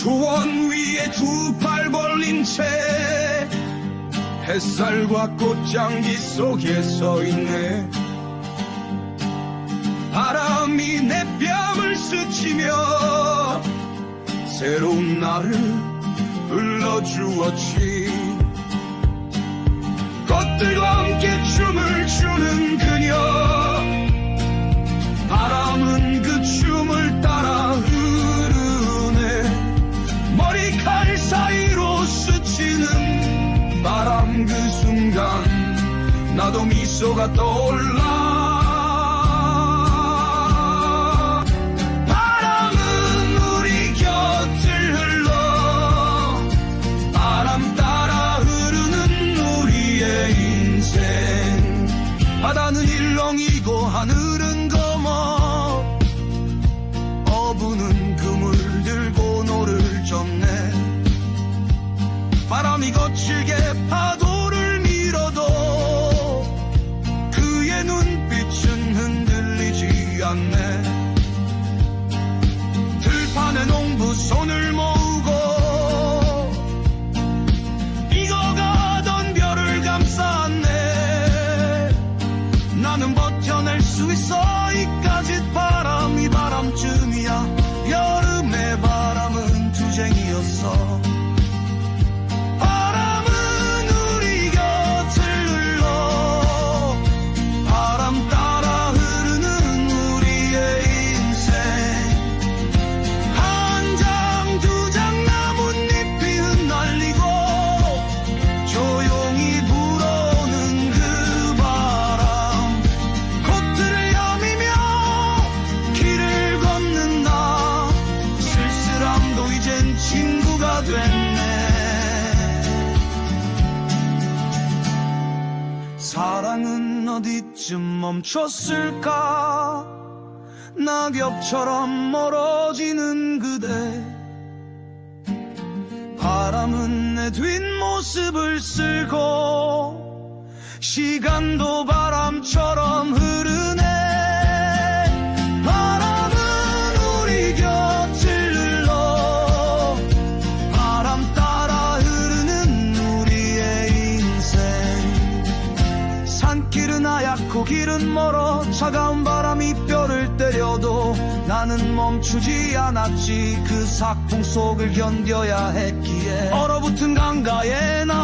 초원 위에 두 팔 벌린 채 햇살과 꽃향기 속에 서 있네. 바람이 내 뺨을 스치며 새로운 나를 불러주었지. 꽃들과 그 순간 나도 미소가 떠올라. 바다는 일렁이고 하늘은 검어. 어부는 그물 들고 노를 젓네. 바람이 거칠 anne. 어디쯤 멈췄을까? 낙엽처럼 멀어지는 그대. 바람은 내 뒷모습을 쓸고 시간도 바람처럼 흐르네 하얗고 길은 멀어 차가운 바람이 뼈를 때려도 나는 멈추지 않았지. 그 sak풍 속을 견뎌야 했기에 얼어붙은 강가에 나